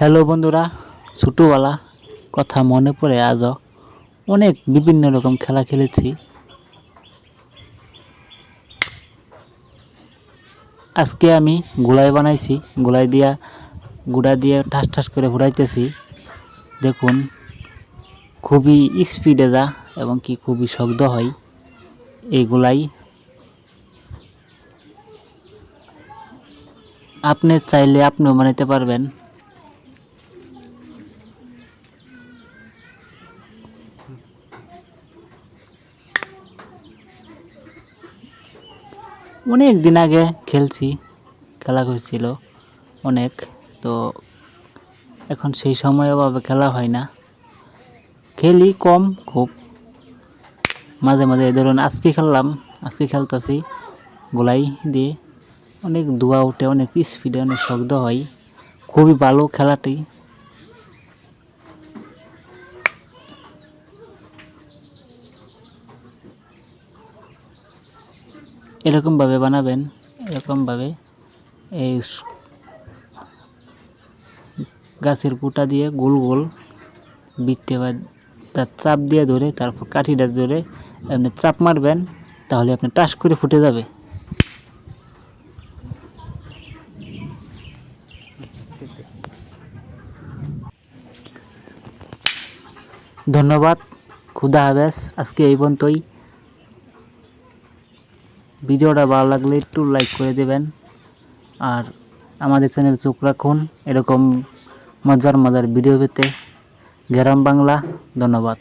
Hello বন্ধুরা, ছোটোবেলা কথা মনে পড়ে আজও। অনেক বিভিন্ন রকম খেলা খেলেছি। আজকে আমি গুলাই বানাইছি, গুলাই দিয়া, গুড়া দিয়ে ঠাস ঠাস করে ঘুরাইতেছি দেখুন, খুবই স্পিডে যা এবং কি খুবই শব্দ হয় এই গুলাই। আপনি চাইলে আপনিও বানাইতে পারবেন। অনেক দিন আগে খেলছি, খেলা হয়েছিল অনেক, তো এখন সেই সময় অভাবে খেলা হয় না। খেলি কম, খুব। মাঝে মাঝে ধরুন আজকে খেললাম, আজকে খেলতেছি গোলাই দিয়ে। অনেক ধোয়া ওঠে অনেক স্পিডে অনেক শব্দ হয়। খুবই ভালো খেলাটি। এরকমভাবে বানাবেন এরকমভাবে এই গাছের কুটা দিয়ে গোল গোল বৃত্তে বা তার চাপ দিয়ে ধরে, তারপর কাঠিটা ধরে আপনি চাপ মারবেন, তাহলে আপনি টাস করে ফুটে যাবে। ধন্যবাদ, খুদা হাফেজ, আজকে এই পর্যন্তই। ভিডিওটা ভালো লাগলে একটু লাইক করে দেবেন। আর আমাদের চ্যানেল চোখ রাখুন, এরকম মজার মজার ভিডিও পেতে। গ্রাম বাংলা, ধন্যবাদ।